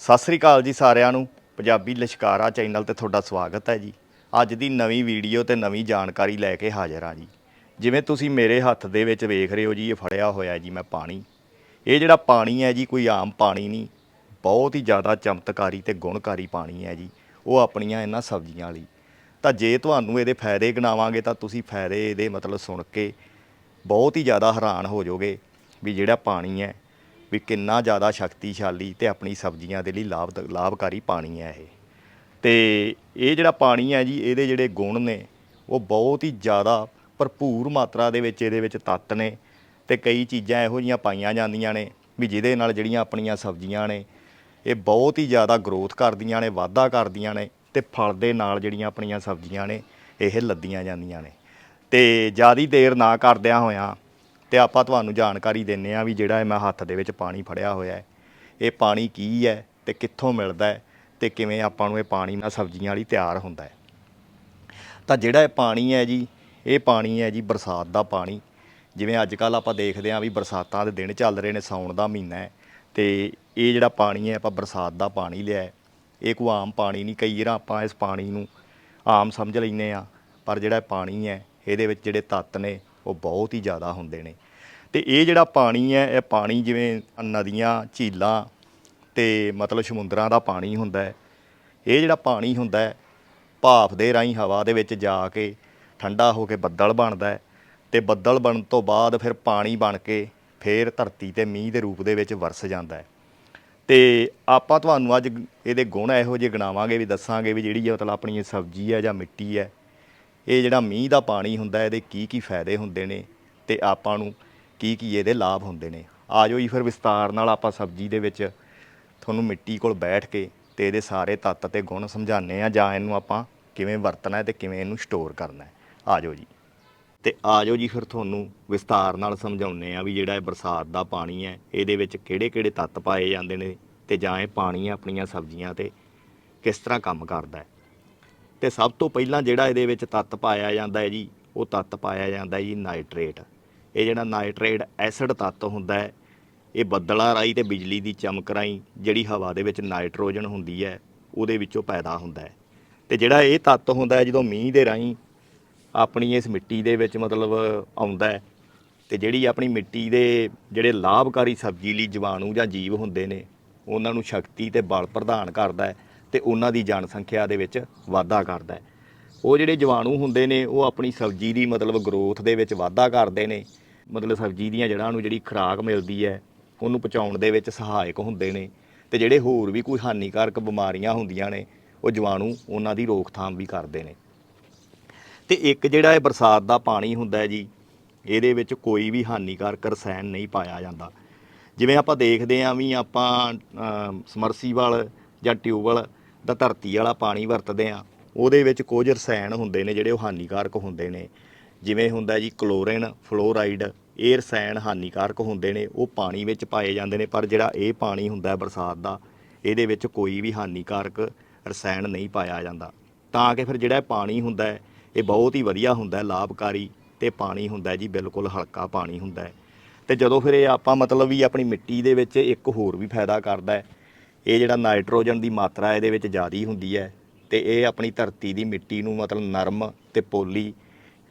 ਸਤਿ ਸ੍ਰੀ ਅਕਾਲ ਜੀ ਸਾਰਿਆਂ ਨੂੰ। ਪੰਜਾਬੀ ਲਿਸ਼ਕਾਰਾ ਚੈਨਲ ਤੇ ਤੁਹਾਡਾ ਸਵਾਗਤ ਹੈ ਜੀ। ਅੱਜ ਦੀ ਨਵੀਂ ਵੀਡੀਓ ਤੇ ਨਵੀਂ ਜਾਣਕਾਰੀ ਲੈ ਕੇ ਹਾਜ਼ਰ ਹਾਂ ਜੀ। ਜਿਵੇਂ ਤੁਸੀਂ ਮੇਰੇ ਹੱਥ ਦੇ ਵਿੱਚ ਵੇਖ ਰਹੇ ਹੋ ਜੀ, ਇਹ ਫੜਿਆ ਹੋਇਆ ਜੀ ਮੈਂ ਪਾਣੀ। ਇਹ ਜਿਹੜਾ ਪਾਣੀ ਹੈ ਜੀ, ਕੋਈ ਆਮ ਪਾਣੀ ਨਹੀਂ। ਬਹੁਤ ਹੀ ਜ਼ਿਆਦਾ ਚਮਤਕਾਰੀ ਤੇ ਗੁਣਕਾਰੀ ਪਾਣੀ ਹੈ ਜੀ, ਉਹ ਆਪਣੀਆਂ ਇਹਨਾਂ ਸਬਜ਼ੀਆਂ ਲਈ। ਤਾਂ ਜੇ ਤੁਹਾਨੂੰ ਇਹਦੇ ਫਾਇਦੇ ਗਿਣਾਵਾਂਗੇ ਤਾਂ ਤੁਸੀਂ ਫਾਇਦੇ ਇਹਦੇ ਮਤਲਬ ਸੁਣ ਕੇ ਬਹੁਤ ਹੀ ਜ਼ਿਆਦਾ ਹੈਰਾਨ ਹੋ ਜਾਓਗੇ ਵੀ ਜਿਹੜਾ ਪਾਣੀ ਹੈ ਵੀ ਕਿੰਨਾ ਜ਼ਿਆਦਾ ਸ਼ਕਤੀਸ਼ਾਲੀ ਤੇ ਆਪਣੀ ਸਬਜ਼ੀਆਂ ਦੇ ਲਈ ਲਾਭ ਲਾਭਕਾਰੀ ਪਾਣੀ ਹੈ ਇਹ। ਤੇ ਇਹ ਜਿਹੜਾ ਪਾਣੀ ਹੈ ਜੀ, ਇਹਦੇ ਜਿਹੜੇ ਗੁਣ ਨੇ, ਉਹ ਬਹੁਤ ਹੀ ਜ਼ਿਆਦਾ ਭਰਪੂਰ ਮਾਤਰਾ ਦੇ ਵਿੱਚ ਇਹਦੇ ਵਿੱਚ ਤੱਤ ਨੇ ਤੇ ਕਈ ਚੀਜ਼ਾਂ ਇਹੋ ਜਿਹੀਆਂ ਪਾਈਆਂ ਜਾਂਦੀਆਂ ਨੇ ਵੀ ਜਿਹਦੇ ਨਾਲ ਜਿਹੜੀਆਂ ਆਪਣੀਆਂ ਸਬਜ਼ੀਆਂ ਨੇ, ਇਹ ਬਹੁਤ ਹੀ ਜ਼ਿਆਦਾ ਗਰੋਥ ਕਰਦੀਆਂ ਨੇ, ਵਾਧਾ ਕਰਦੀਆਂ ਨੇ ਤੇ ਫਲ ਦੇ ਨਾਲ ਜਿਹੜੀਆਂ ਆਪਣੀਆਂ ਸਬਜ਼ੀਆਂ ਨੇ, ਇਹ ਲੱਦੀਆਂ ਜਾਂਦੀਆਂ ਨੇ। ਤੇ ਜਿਆਦੀ ਦੇਰ ਨਾ ਕਰਦਿਆਂ ਹੋਇਆਂ ਤੇ ਆਪਾਂ ਤੁਹਾਨੂੰ ਜਾਣਕਾਰੀ ਦਿੰਨੇ ਆ ਵੀ ਜਿਹੜਾ ਇਹ ਮੈਂ ਹੱਥ ਦੇ ਵਿੱਚ ਪਾਣੀ ਫੜਿਆ ਹੋਇਆ ਹੈ, ਇਹ ਪਾਣੀ ਕੀ ਹੈ ਤੇ ਕਿੱਥੋਂ ਮਿਲਦਾ ਹੈ ਤੇ ਕਿਵੇਂ ਆਪਾਂ ਨੂੰ ਇਹ ਪਾਣੀ ਨਾਲ ਸਬਜ਼ੀਆਂ ਲਈ ਤਿਆਰ ਹੁੰਦਾ ਹੈ। ਤਾਂ ਜਿਹੜਾ ਇਹ ਪਾਣੀ ਹੈ ਜੀ, ਇਹ ਪਾਣੀ ਹੈ ਜੀ ਬਰਸਾਤ ਦਾ ਪਾਣੀ। ਜਿਵੇਂ ਅੱਜ ਕੱਲ ਆਪਾਂ ਦੇਖਦੇ ਆਂ ਵੀ ਬਰਸਾਤਾਂ ਦੇ ਦਿਨ ਚੱਲ ਰਹੇ ਨੇ, ਸਾਉਣ ਦਾ ਮਹੀਨਾ ਹੈ ਤੇ ਇਹ ਜਿਹੜਾ ਪਾਣੀ ਹੈ, ਆਪਾਂ ਬਰਸਾਤ ਦਾ ਪਾਣੀ ਲਿਆ ਇਹ ਕੋਈ ਆਮ ਪਾਣੀ ਨਹੀਂ, ਕਈ ਜਿਹੜਾ ਆਪਾਂ ਇਸ ਪਾਣੀ ਨੂੰ ਆਮ ਸਮਝ ਲੈਂਦੇ ਆ ਪਰ ਜਿਹੜਾ ਪਾਣੀ ਹੈ, ਇਹਦੇ ਵਿੱਚ ਜਿਹੜੇ ਤੱਤ ਨੇ, ਉਹ ਬਹੁਤ ਹੀ ਜ਼ਿਆਦਾ ਹੁੰਦੇ ਨੇ। ਤੇ ਇਹ ਜਿਹੜਾ ਪਾਣੀ ਹੈ, ਇਹ ਪਾਣੀ ਜਿਵੇਂ ਨਦੀਆਂ, ਝੀਲਾਂ ਤੇ ਮਤਲਬ ਸਮੁੰਦਰਾਂ ਦਾ ਪਾਣੀ ਹੁੰਦਾ ਹੈ, ਇਹ ਜਿਹੜਾ ਪਾਣੀ ਹੁੰਦਾ ਹੈ, ਭਾਫ ਦੇ ਰਾਹੀਂ ਹਵਾ ਦੇ ਵਿੱਚ ਜਾ ਕੇ ਠੰਡਾ ਹੋ ਕੇ ਬੱਦਲ ਬਣਦਾ ਹੈ ਤੇ ਬੱਦਲ ਬਣਨ ਤੋਂ ਬਾਅਦ ਫਿਰ ਪਾਣੀ ਬਣ ਕੇ ਫਿਰ ਧਰਤੀ ਤੇ ਮੀਂਹ ਦੇ ਰੂਪ ਦੇ ਵਿੱਚ ਵਰਸ ਜਾਂਦਾ ਹੈ। ਤੇ ਆਪਾਂ ਤੁਹਾਨੂੰ ਅੱਜ ਇਹਦੇ ਗੁਣ ਇਹੋ ਜਿਹੇ ਗਣਾਵਾਂਗੇ ਵੀ ਦੱਸਾਂਗੇ ਵੀ ਜਿਹੜੀ ਮਤਲਬ ਆਪਣੀ ਇਹ ਸਬਜ਼ੀ ਹੈ ਜਾਂ ਮਿੱਟੀ ਹੈ, ਇਹ ਜਿਹੜਾ ਮੀਂਹ ਦਾ ਪਾਣੀ ਹੁੰਦਾ ਇਹਦੇ ਕੀ ਕੀ ਫਾਇਦੇ ਹੁੰਦੇ ਨੇ ਤੇ ਆਪਾਂ ਨੂੰ ਕੀ ਕੀ ਇਹਦੇ ਲਾਭ ਹੁੰਦੇ ਨੇ। ਆਜੋ ਜੀ ਫਿਰ ਵਿਸਤਾਰ ਨਾਲ ਆਪਾਂ ਸਬਜ਼ੀ ਦੇ ਵਿੱਚ ਤੁਹਾਨੂੰ ਮਿੱਟੀ ਕੋਲ ਬੈਠ ਕੇ ਤੇ ਇਹਦੇ ਸਾਰੇ ਤੱਤ ਤੇ ਗੁਣ ਸਮਝਾਉਂਦੇ ਆ ਜਾਂ ਇਹਨੂੰ ਆਪਾਂ ਕਿਵੇਂ ਵਰਤਣਾ ਹੈ ਤੇ ਕਿਵੇਂ ਇਹਨੂੰ ਸਟੋਰ ਕਰਨਾ ਹੈ। ਆਜੋ ਜੀ। ਤੇ ਆਜੋ ਜੀ ਫਿਰ ਤੁਹਾਨੂੰ ਵਿਸਤਾਰ ਨਾਲ ਸਮਝਾਉਂਦੇ ਆ ਵੀ ਜਿਹੜਾ ਇਹ ਬਰਸਾਤ ਦਾ ਪਾਣੀ ਹੈ, ਇਹਦੇ ਵਿੱਚ ਕਿਹੜੇ-ਕਿਹੜੇ ਤੱਤ ਪਾਏ ਜਾਂਦੇ ਨੇ ਤੇ ਜਾਂ ਇਹ ਪਾਣੀ ਆਪਣੀਆਂ ਸਬਜ਼ੀਆਂ ਤੇ ਕਿਸ ਤਰ੍ਹਾਂ ਕੰਮ ਕਰਦਾ ਹੈ। ਤੇ ਸਭ ਤੋਂ ਪਹਿਲਾਂ ਜਿਹੜਾ ਇਹਦੇ ਵਿੱਚ ਤੱਤ ਪਾਇਆ ਜਾਂਦਾ ਹੈ ਜੀ, ਉਹ ਤੱਤ ਪਾਇਆ ਜਾਂਦਾ ਹੈ ਜੀ ਨਾਈਟ੍ਰੇਟ। ਇਹ ਜਿਹੜਾ ਨਾਈਟ੍ਰੇਟ ਐਸਿਡ ਤੱਤ ਹੁੰਦਾ ਹੈ, ਇਹ ਬੱਦਲਾਂ ਰਾਹੀਂ ਤੇ ਬਿਜਲੀ ਦੀ ਚਮਕ ਰਾਹੀਂ ਜਿਹੜੀ ਹਵਾ ਦੇ ਵਿੱਚ ਨਾਈਟ੍ਰੋਜਨ ਹੁੰਦੀ ਹੈ, ਉਹਦੇ ਵਿੱਚੋਂ ਪੈਦਾ ਹੁੰਦਾ ਹੈ। ਤੇ ਜਿਹੜਾ ਇਹ ਤੱਤ ਹੁੰਦਾ ਹੈ, ਜਦੋਂ ਮੀਂਹ ਦੇ ਰਾਹੀਂ ਆਪਣੀ ਇਸ ਮਿੱਟੀ ਦੇ ਵਿੱਚ ਮਤਲਬ ਆਉਂਦਾ ਹੈ, ਤੇ ਜਿਹੜੀ ਆਪਣੀ ਮਿੱਟੀ ਦੇ ਜਿਹੜੇ ਲਾਭਕਾਰੀ ਸਬਜ਼ੀ ਲਈ ਜੀਵਾਣੂ ਜਾਂ ਜੀਵ ਹੁੰਦੇ ਨੇ, ਉਹਨਾਂ ਨੂੰ ਸ਼ਕਤੀ ਤੇ ਬਲ ਪ੍ਰਦਾਨ ਕਰਦਾ ਹੈ ਤੇ ਉਹਨਾਂ ਦੀ ਜਨਸੰਖਿਆ ਦੇ ਵਿੱਚ ਵਾਧਾ ਕਰਦਾ ਹੈ। ਉਹ ਜਿਹੜੇ ਜੀਵਾਣੂ ਹੁੰਦੇ ਨੇ, ਉਹ ਆਪਣੀ ਸਬਜ਼ੀ ਦੀ ਮਤਲਬ ਗਰੋਥ ਦੇ ਵਿੱਚ ਵਾਧਾ ਕਰਦੇ ਨੇ ਮਤਲਬ ਸਬਜ਼ੀ ਦੀਆਂ ਜੜ੍ਹਾਂ ਨੂੰ ਜਿਹੜੀ ਖੁਰਾਕ ਮਿਲਦੀ ਹੈ, ਉਹਨੂੰ ਪਹੁੰਚਾਉਣ ਦੇ ਵਿੱਚ ਸਹਾਇਕ ਹੁੰਦੇ ਨੇ ਤੇ ਜਿਹੜੇ ਹੋਰ ਵੀ ਕੋਈ ਹਾਨੀਕਾਰਕ ਬਿਮਾਰੀਆਂ ਹੁੰਦੀਆਂ ਨੇ, ਉਹ ਜੀਵਾਣੂ ਉਹਨਾਂ ਦੀ ਰੋਕਥਾਮ ਵੀ ਕਰਦੇ ਨੇ। ਤੇ ਇੱਕ ਜਿਹੜਾ ਇਹ ਬਰਸਾਤ ਦਾ ਪਾਣੀ ਹੁੰਦਾ ਹੈ ਜੀ, ਇਹਦੇ ਵਿੱਚ ਕੋਈ ਵੀ ਹਾਨੀਕਾਰਕ ਰਸਾਇਣ ਨਹੀਂ ਪਾਇਆ ਜਾਂਦਾ। ਜਿਵੇਂ ਆਪਾਂ ਦੇਖਦੇ ਆਂ ਵੀ ਆਪਾਂ ਸਮਰਸੀਬਲ ਜਾਂ ਟਿਊਬਵੈਲ ਦਾ ਧਰਤੀ ਵਾਲਾ ਪਾਣੀ ਵਰਤਦੇ ਆਂ ਉਹਦੇ ਵਿੱਚ ਕੁਝ ਰਸਾਇਣ ਹੁੰਦੇ ਨੇ ਜਿਹੜੇ ਉਹ ਹਾਨੀਕਾਰਕ ਹੁੰਦੇ ਨੇ। ਜਿਵੇਂ ਹੁੰਦਾ ਜੀ, ਕਲੋਰੀਨ, ਫਲੋਰਾਈਡ, ਇਹ ਰਸਾਇਣ ਹਾਨੀਕਾਰਕ ਹੁੰਦੇ ਨੇ, ਉਹ ਪਾਣੀ ਵਿੱਚ ਪਾਏ ਜਾਂਦੇ ਨੇ, ਪਰ ਜਿਹੜਾ ਇਹ ਪਾਣੀ ਹੁੰਦਾ ਬਰਸਾਤ ਦਾ, ਇਹਦੇ ਵਿੱਚ ਕੋਈ ਵੀ ਹਾਨੀਕਾਰਕ ਰਸਾਇਣ ਨਹੀਂ ਪਾਇਆ ਜਾਂਦਾ। ਤਾਂ ਕਿ ਫਿਰ ਜਿਹੜਾ ਪਾਣੀ ਹੁੰਦਾ ਇਹ ਬਹੁਤ ਹੀ ਵਧੀਆ ਹੁੰਦਾ ਲਾਭਕਾਰੀ ਤੇ ਪਾਣੀ ਹੁੰਦਾ ਜੀ, ਬਿਲਕੁਲ ਹਲਕਾ ਪਾਣੀ ਹੁੰਦਾ ਹੈ। ਤੇ ਜਦੋਂ ਫਿਰ ਇਹ ਆਪਾਂ ਮਤਲਬ ਵੀ ਆਪਣੀ ਮਿੱਟੀ ਦੇ ਵਿੱਚ ਇੱਕ ਹੋਰ ਵੀ ਫਾਇਦਾ ਕਰਦਾ ਹੈ, ਇਹ ਜਿਹੜਾ ਨਾਈਟ੍ਰੋਜਨ ਦੀ ਮਾਤਰਾ ਇਹਦੇ ਵਿੱਚ ਜ਼ਿਆਦੀ ਹੁੰਦੀ ਹੈ, ਤੇ ਇਹ ਆਪਣੀ ਧਰਤੀ ਦੀ ਮਿੱਟੀ ਨੂੰ ਮਤਲਬ ਨਰਮ ਤੇ ਪੋਲੀ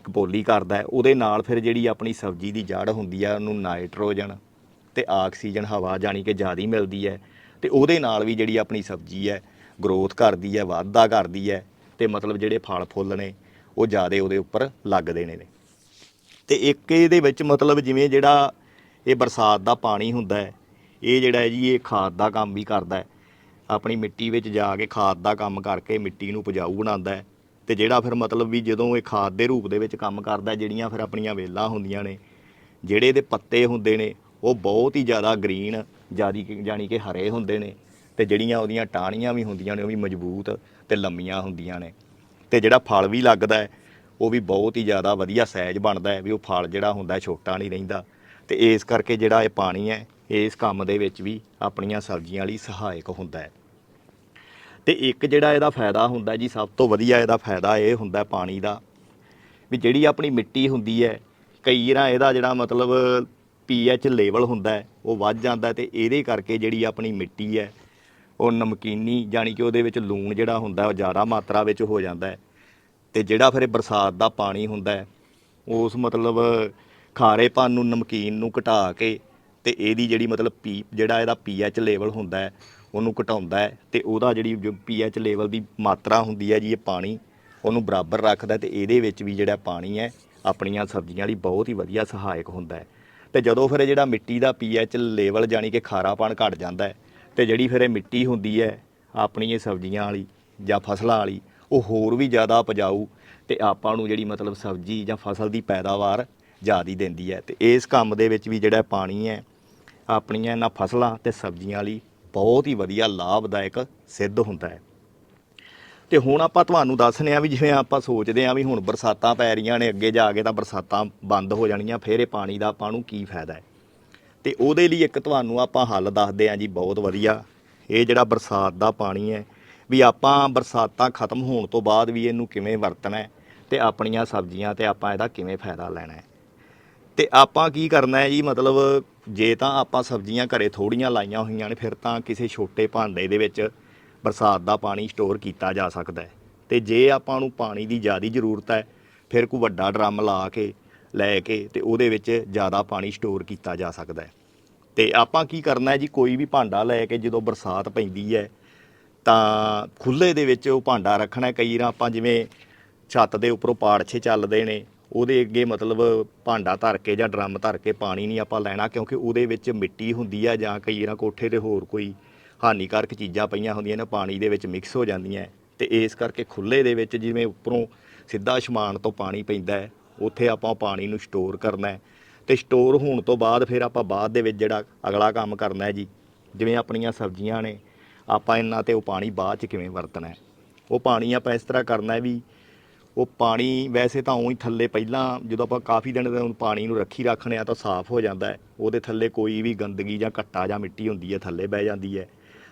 ਕਪੋਲੀ ਕਰਦਾ ਉਹਦੇ ਨਾਲ ਫਿਰ ਜਿਹੜੀ ਆਪਣੀ ਸਬਜ਼ੀ ਦੀ ਜੜ ਹੁੰਦੀ ਹੈ ਉਹਨੂੰ ਨਾਈਟ੍ਰੋਜਨ ਤੇ ਆਕਸੀਜਨ ਹਵਾ ਜਾਣੀ ਕਿ ਜ਼ਿਆਦਾ ਮਿਲਦੀ ਹੈ ਤੇ ਉਹਦੇ ਨਾਲ ਵੀ ਜਿਹੜੀ ਆਪਣੀ ਸਬਜ਼ੀ ਹੈ, ਗਰੋਥ ਕਰਦੀ ਹੈ, ਵਾਧਾ ਕਰਦੀ ਹੈ ਤੇ ਮਤਲਬ ਜਿਹੜੇ ਫਲ ਫੁੱਲ ਨੇ, ਉਹ ਜ਼ਿਆਦਾ ਉਹਦੇ ਉੱਪਰ ਲੱਗਦੇ ਨੇ। ਤੇ ਇੱਕ ਇਹਦੇ ਵਿੱਚ ਮਤਲਬ ਜਿਵੇਂ ਜਿਹੜਾ ਇਹ ਬਰਸਾਤ ਦਾ ਪਾਣੀ ਹੁੰਦਾ ਹੈ, ਇਹ ਜਿਹੜਾ ਹੈ ਜੀ ਇਹ ਖਾਦ ਦਾ ਕੰਮ ਵੀ ਕਰਦਾ ਹੈ। ਆਪਣੀ ਮਿੱਟੀ ਵਿੱਚ ਜਾ ਕੇ ਖਾਦ ਦਾ ਕੰਮ ਕਰਕੇ ਮਿੱਟੀ ਨੂੰ ਉਪਜਾਊ ਬਣਾਉਂਦਾ ਹੈ। ਤੇ ਜਿਹੜਾ ਫਿਰ ਮਤਲਬ ਵੀ ਜਦੋਂ ਇਹ ਖਾਦ ਦੇ ਰੂਪ ਦੇ ਵਿੱਚ ਕੰਮ ਕਰਦਾ, ਜਿਹੜੀਆਂ ਫਿਰ ਆਪਣੀਆਂ ਵੇਲਾਂ ਹੁੰਦੀਆਂ ਨੇ, ਜਿਹੜੇ ਇਹਦੇ ਪੱਤੇ ਹੁੰਦੇ ਨੇ, ਉਹ ਬਹੁਤ ਹੀ ਜ਼ਿਆਦਾ ਗ੍ਰੀਨ ਜਿਆਦੀ ਜਾਨੀ ਕਿ ਹਰੇ ਹੁੰਦੇ ਨੇ ਤੇ ਜਿਹੜੀਆਂ ਉਹਦੀਆਂ ਟਾਹਣੀਆਂ ਵੀ ਹੁੰਦੀਆਂ ਨੇ, ਉਹ ਵੀ ਮਜ਼ਬੂਤ ਤੇ ਲੰਮੀਆਂ ਹੁੰਦੀਆਂ ਨੇ। ਤੇ ਜਿਹੜਾ ਫਲ ਵੀ ਲੱਗਦਾ ਹੈ, ਉਹ ਵੀ ਬਹੁਤ ਹੀ ਜ਼ਿਆਦਾ ਵਧੀਆ ਸਾਈਜ਼ ਬਣਦਾ ਹੈ ਵੀ ਉਹ ਫਲ ਜਿਹੜਾ ਹੁੰਦਾ ਛੋਟਾ ਨਹੀਂ ਰਹਿੰਦਾ। ਤੇ ਇਸ ਕਰਕੇ ਜਿਹੜਾ ਇਹ ਪਾਣੀ ਹੈ, ਇਸ ਕੰਮ ਦੇ ਵਿੱਚ ਵੀ ਆਪਣੀਆਂ ਸਬਜ਼ੀਆਂ ਲਈ ਸਹਾਇਕ ਹੁੰਦਾ ਹੈ। ਤੇ ਇੱਕ ਜਿਹੜਾ ਇਹਦਾ ਫਾਇਦਾ ਹੁੰਦਾ ਜੀ, ਸਭ ਤੋਂ ਵਧੀਆ ਇਹਦਾ ਫਾਇਦਾ ਇਹ ਹੁੰਦਾ ਪਾਣੀ ਦਾ, ਵੀ ਜਿਹੜੀ ਆਪਣੀ ਮਿੱਟੀ ਹੁੰਦੀ ਹੈ, ਕਈ ਵਾਰ ਇਹਦਾ ਜਿਹੜਾ ਮਤਲਬ ਪੀਐਚ ਲੈਵਲ ਹੁੰਦਾ ਉਹ ਵੱਧ ਜਾਂਦਾ ਹੈ ਤੇ ਇਹਦੇ ਕਰਕੇ ਜਿਹੜੀ ਆਪਣੀ ਮਿੱਟੀ ਹੈ, ਉਹ ਨਮਕੀਨੀ ਜਾਣੀ ਕਿ ਉਹਦੇ ਵਿੱਚ ਲੂਣ ਜਿਹੜਾ ਹੁੰਦਾ, ਉਹ ਜ਼ਿਆਦਾ ਮਾਤਰਾ ਵਿੱਚ ਹੋ ਜਾਂਦਾ ਹੈ ਤੇ ਜਿਹੜਾ ਫਿਰ ਬਰਸਾਤ ਦਾ ਪਾਣੀ ਹੁੰਦਾ ਉਸ ਮਤਲਬ ਖਾਰੇਪਨ ਨੂੰ ਨਮਕੀਨ ਨੂੰ ਘਟਾ ਕੇ ਤੇ ਇਹਦੀ ਜਿਹੜੀ ਮਤਲਬ ਪੀ, ਜਿਹੜਾ ਇਹਦਾ ਪੀਐਚ ਲੈਵਲ ਹੁੰਦਾ ਉਹਨੂੰ ਘਟਾਉਂਦਾ ਹੈ ਤੇ ਉਹਦਾ ਜਿਹੜੀ ਜੋ ਪੀਐਚ ਲੈਵਲ ਦੀ ਮਾਤਰਾ ਹੁੰਦੀ ਹੈ ਜੀ ਇਹ ਪਾਣੀ, ਉਹਨੂੰ ਬਰਾਬਰ ਰੱਖਦਾ ਤੇ ਇਹਦੇ ਵਿੱਚ ਵੀ ਜਿਹੜਾ ਪਾਣੀ ਹੈ, ਆਪਣੀਆਂ ਸਬਜ਼ੀਆਂ ਲਈ ਬਹੁਤ ਹੀ ਵਧੀਆ ਸਹਾਇਕ ਹੁੰਦਾ ਹੈ। ਤੇ ਜਦੋਂ ਫਿਰ ਇਹ ਜਿਹੜਾ ਮਿੱਟੀ ਦਾ ਪੀਐਚ ਲੈਵਲ ਜਾਣੀ ਕਿ ਖਾਰਾਪਣ ਘਟ ਜਾਂਦਾ ਹੈ ਤੇ ਜਿਹੜੀ ਫਿਰ ਇਹ ਮਿੱਟੀ ਹੁੰਦੀ ਹੈ ਆਪਣੀ ਇਹ ਸਬਜ਼ੀਆਂ ਵਾਲੀ ਜਾਂ ਫਸਲਾਂ ਵਾਲੀ, ਉਹ ਹੋਰ ਵੀ ਜ਼ਿਆਦਾ ਉਪਜਾਊ ਤੇ ਆਪਾਂ ਨੂੰ ਜਿਹੜੀ ਮਤਲਬ ਸਬਜ਼ੀ ਜਾਂ ਫਸਲ ਦੀ ਪੈਦਾਵਾਰ ਜ਼ਿਆਦੀ ਦਿੰਦੀ ਹੈ। ਤੇ ਇਸ ਕੰਮ ਦੇ ਵਿੱਚ ਵੀ ਜਿਹੜਾ ਪਾਣੀ ਹੈ, ਆਪਣੀਆਂ ਇਹਨਾਂ ਫਸਲਾਂ ਤੇ ਸਬਜ਼ੀਆਂ ਲਈ ਬਹੁਤ ਹੀ ਵਧੀਆ, ਲਾਭਦਾਇਕ ਸਿੱਧ ਹੁੰਦਾ ਹੈ। ਤੇ ਹੁਣ ਆਪਾਂ ਤੁਹਾਨੂੰ ਦੱਸਨੇ ਆ ਵੀ ਜਿਵੇਂ ਆਪਾਂ ਸੋਚਦੇ ਆ ਵੀ ਹੁਣ ਬਰਸਾਤਾਂ ਪੈ ਰਹੀਆਂ ਨੇ, ਅੱਗੇ ਜਾ ਕੇ ਤਾਂ ਬਰਸਾਤਾਂ ਬੰਦ ਹੋ ਜਾਣੀਆਂ, ਫਿਰ ਇਹ ਪਾਣੀ ਦਾ ਆਪਾਂ ਨੂੰ ਕੀ ਫਾਇਦਾ ਹੈ? ਤੇ ਉਹਦੇ ਲਈ ਇੱਕ ਤੁਹਾਨੂੰ ਆਪਾਂ ਹੱਲ ਦੱਸਦੇ ਆ ਜੀ, ਬਹੁਤ ਵਧੀਆ। ਇਹ ਜਿਹੜਾ ਬਰਸਾਤ ਦਾ ਪਾਣੀ ਹੈ, ਵੀ ਆਪਾਂ ਬਰਸਾਤਾਂ ਖਤਮ ਹੋਣ ਤੋਂ ਬਾਅਦ ਵੀ ਇਹਨੂੰ ਕਿਵੇਂ ਵਰਤਣਾ ਹੈ ਤੇ ਆਪਣੀਆਂ ਸਬਜ਼ੀਆਂ ਤੇ ਆਪਾਂ ਇਹਦਾ ਕਿਵੇਂ ਫਾਇਦਾ ਲੈਣਾ ਹੈ? ਤੇ ਆਪਾਂ ਕੀ ਕਰਨਾ ਹੈ ਜੀ, ਮਤਲਬ ਜੇ ਤਾਂ ਆਪਾਂ ਸਬਜ਼ੀਆਂ ਘਰੇ ਥੋੜੀਆਂ ਲਾਈਆਂ ਹੋਈਆਂ ਨੇ, ਫਿਰ ਤਾਂ ਕਿਸੇ ਛੋਟੇ ਭਾਂਡੇ ਦੇ ਵਿੱਚ ਬਰਸਾਤ ਦਾ ਪਾਣੀ ਸਟੋਰ ਕੀਤਾ ਜਾ ਸਕਦਾ ਹੈ। ਤੇ ਜੇ ਆਪਾਂ ਨੂੰ ਪਾਣੀ ਦੀ ਜ਼ਿਆਦਾ ਜ਼ਰੂਰਤ ਹੈ, ਫਿਰ ਕੋਈ ਵੱਡਾ ਡਰਮ ਲਾ ਕੇ, ਲੈ ਕੇ ਤੇ ਉਹਦੇ ਵਿੱਚ ਜ਼ਿਆਦਾ ਪਾਣੀ ਸਟੋਰ ਕੀਤਾ ਜਾ ਸਕਦਾ ਹੈ। ਤੇ ਆਪਾਂ ਕੀ ਕਰਨਾ ਹੈ ਜੀ, ਕੋਈ ਵੀ ਭਾਂਡਾ ਲੈ ਕੇ ਜਦੋਂ ਬਰਸਾਤ ਪੈਂਦੀ ਹੈ, ਤਾਂ ਖੁੱਲੇ ਦੇ ਵਿੱਚ ਉਹ ਭਾਂਡਾ ਰੱਖਣਾ ਕਈ ਵਾਰ ਆਪਾਂ ਜਿਵੇਂ ਛੱਤ ਦੇ ਉੱਪਰੋਂ ਪਾੜਛੇ ਚੱਲਦੇ ਨੇ ਉਹਦੇ ਅੱਗੇ ਮਤਲਬ ਭਾਂਡਾ ਧਰ ਕੇ ਜਾਂ ਡਰਮ ਧਰ ਕੇ ਪਾਣੀ ਨਹੀਂ ਆਪਾਂ ਲੈਣਾ, ਕਿਉਂਕਿ ਉਹਦੇ ਵਿੱਚ ਮਿੱਟੀ ਹੁੰਦੀ ਆ ਜਾਂ ਕਈ ਨਾ ਕੋਠੇ ਤੇ ਹੋਰ ਕੋਈ ਹਾਨੀਕਾਰਕ ਚੀਜ਼ਾਂ ਪਈਆਂ ਹੁੰਦੀਆਂ ਨੇ, ਪਾਣੀ ਦੇ ਵਿੱਚ ਮਿਕਸ ਹੋ ਜਾਂਦੀਆਂ ਹੈ। ਤੇ ਇਸ ਕਰਕੇ ਖੁੱਲੇ ਦੇ ਵਿੱਚ ਜਿਵੇਂ ਉੱਪਰੋਂ ਸਿੱਧਾ ਸ਼ਮਾਨ ਤੋਂ ਪਾਣੀ ਪੈਂਦਾ ਉੱਥੇ ਆਪਾਂ ਪਾਣੀ ਨੂੰ ਸਟੋਰ ਕਰਨਾ ਹੈ ਤੇ ਸਟੋਰ ਹੋਣ ਤੋਂ ਬਾਅਦ ਫਿਰ ਆਪਾਂ ਬਾਅਦ ਦੇ ਵਿੱਚ ਜਿਹੜਾ ਅਗਲਾ ਕੰਮ ਕਰਨਾ ਹੈ ਜੀ, ਜਿਵੇਂ ਆਪਣੀਆਂ ਸਬਜ਼ੀਆਂ ਨੇ, ਆਪਾਂ ਇਹਨਾਂ ਤੇ ਉਹ ਪਾਣੀ ਬਾਅਦ ਚ ਕਿਵੇਂ ਵਰਤਣਾ ਉਹ ਪਾਣੀ ਆਪਾਂ ਇਸ ਤਰ੍ਹਾਂ ਕਰਨਾ ਹੈ ਵੀ ਉਹ ਪਾਣੀ ਵੈਸੇ ਤਾਂ ਉਹੀ ਥੱਲੇ ਪਹਿਲਾਂ ਜਦੋਂ ਆਪਾਂ ਕਾਫੀ ਦਿਨ ਦੇ ਪਾਣੀ ਨੂੰ ਰੱਖੀ ਰੱਖਣੇ ਆ ਤਾਂ ਸਾਫ਼ ਹੋ ਜਾਂਦਾ ਹੈ। ਉਹਦੇ ਥੱਲੇ ਕੋਈ ਵੀ ਗੰਦਗੀ ਜਾਂ ਘੱਟਾ ਜਾਂ ਮਿੱਟੀ ਹੁੰਦੀ ਹੈ, ਥੱਲੇ ਬਹਿ ਜਾਂਦੀ ਹੈ।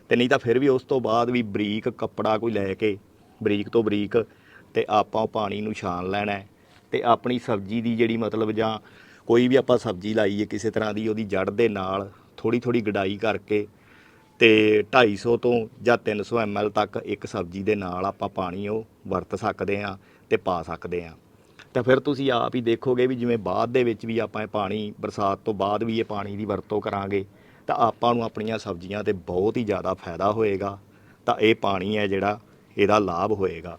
ਤੇ ਨਹੀਂ ਤਾਂ ਫਿਰ ਵੀ ਉਸ ਤੋਂ ਬਾਅਦ ਵੀ ਬਰੀਕ ਕੱਪੜਾ ਕੋਈ ਲੈ ਕੇ, ਬਰੀਕ ਤੋਂ ਬਰੀਕ ਤੇ ਆਪਾਂ ਉਹ ਪਾਣੀ ਨੂੰ ਛਾਣ ਲੈਣਾ ਹੈ। ਤੇ ਆਪਣੀ ਸਬਜ਼ੀ ਦੀ ਜਿਹੜੀ ਮਤਲਬ ਜਾਂ ਕੋਈ ਵੀ ਆਪਾਂ ਸਬਜ਼ੀ ਲਾਈਏ ਕਿਸੇ ਤਰ੍ਹਾਂ ਦੀ, ਉਹਦੀ ਜੜ ਦੇ ਨਾਲ ਥੋੜੀ ਥੋੜੀ ਗਡਾਈ ਕਰਕੇ ਤੇ 250 ਤੋਂ ਜਾਂ 300 ml ਤੱਕ ਇੱਕ ਸਬਜ਼ੀ ਦੇ ਨਾਲ ਆਪਾਂ ਪਾਣੀ ਉਹ ਵਰਤ ਸਕਦੇ ਆ ਤੇ ਪਾ ਸਕਦੇ ਆ ਤਾਂ ਫਿਰ ਤੁਸੀਂ ਆਪ ਹੀ ਦੇਖੋਗੇ ਵੀ ਜਿਵੇਂ ਬਾਅਦ ਦੇ ਵਿੱਚ ਵੀ ਆਪਾਂ ਇਹ ਪਾਣੀ ਬਰਸਾਤ ਤੋਂ ਬਾਅਦ ਵੀ ਇਹ ਪਾਣੀ ਦੀ ਵਰਤੋਂ ਕਰਾਂਗੇ, ਤਾਂ ਆਪਾਂ ਨੂੰ ਆਪਣੀਆਂ ਸਬਜ਼ੀਆਂ ਤੇ ਬਹੁਤ ਹੀ ਜ਼ਿਆਦਾ ਫਾਇਦਾ ਹੋਏਗਾ, ਤਾਂ ਇਹ ਪਾਣੀ ਹੈ ਜਿਹੜਾ ਇਹਦਾ ਲਾਭ ਹੋਏਗਾ।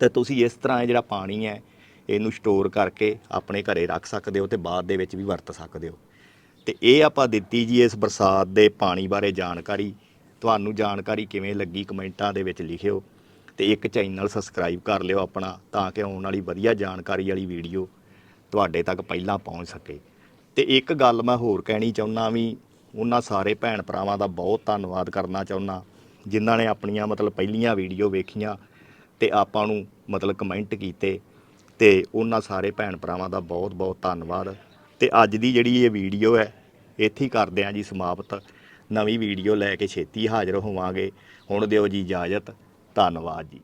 ਤੇ ਤੁਸੀਂ ਇਸ ਤਰ੍ਹਾਂ ਇਹ ਜਿਹੜਾ ਪਾਣੀ ਹੈ, ਇਹਨੂੰ ਸਟੋਰ ਕਰਕੇ ਆਪਣੇ ਘਰੇ ਰੱਖ ਸਕਦੇ ਹੋ ਤੇ ਬਾਅਦ ਦੇ ਵਿੱਚ ਵੀ ਵਰਤ ਸਕਦੇ ਹੋ। ਤੇ ਇਹ ਆਪਾਂ ਦਿੱਤੀ ਜੀ ਇਸ ਬਰਸਾਤ ਦੇ ਪਾਣੀ ਬਾਰੇ ਜਾਣਕਾਰੀ। ਤੁਹਾਨੂੰ ਜਾਣਕਾਰੀ ਕਿਵੇਂ ਲੱਗੀ ਕਮੈਂਟਾਂ ਦੇ ਵਿੱਚ ਲਿਖਿਓ ਤੇ ਇੱਕ ਚੈਨਲ ਸਬਸਕ੍ਰਾਈਬ ਕਰ ਲਿਓ ਆਪਣਾ ਤਾਂ ਕਿ ਆਉਣ ਵਾਲੀ ਵਧੀਆ ਜਾਣਕਾਰੀ ਵਾਲੀ ਵੀਡੀਓ ਤੁਹਾਡੇ ਤੱਕ ਪਹਿਲਾਂ ਪਹੁੰਚ ਸਕੇ। ਤੇ ਇੱਕ ਗੱਲ ਮੈਂ ਹੋਰ ਕਹਿਣੀ ਚਾਹੁੰਦਾ ਵੀ ਉਹਨਾਂ ਸਾਰੇ ਭੈਣ ਭਰਾਵਾਂ ਦਾ ਬਹੁਤ ਧੰਨਵਾਦ ਕਰਨਾ ਚਾਹੁੰਦਾ, ਜਿਨ੍ਹਾਂ ਨੇ ਆਪਣੀਆਂ ਮਤਲਬ ਪਹਿਲੀਆਂ ਵੀਡੀਓ ਵੇਖੀਆਂ ਤੇ ਆਪਾਂ ਨੂੰ ਮਤਲਬ ਕਮੈਂਟ ਕੀਤੇ ਤੇ ਉਹਨਾਂ ਸਾਰੇ ਭੈਣ ਭਰਾਵਾਂ ਦਾ ਬਹੁਤ ਬਹੁਤ ਧੰਨਵਾਦ। ਤੇ ਅੱਜ ਦੀ ਜਿਹੜੀ ਇਹ ਵੀਡੀਓ ਹੈ, ਇੱਥੇ ਹੀ ਕਰਦੇ ਹਾਂ ਜੀ ਸਮਾਪਤ। ਨਵੀਂ ਵੀਡੀਓ ਲੈ ਕੇ ਛੇਤੀ ਹਾਜ਼ਰ ਹੋਵਾਂਗੇ। ਹੁਣ ਦਿਓ ਜੀ ਇਜਾਜ਼ਤ। ਧੰਨਵਾਦ ਜੀ।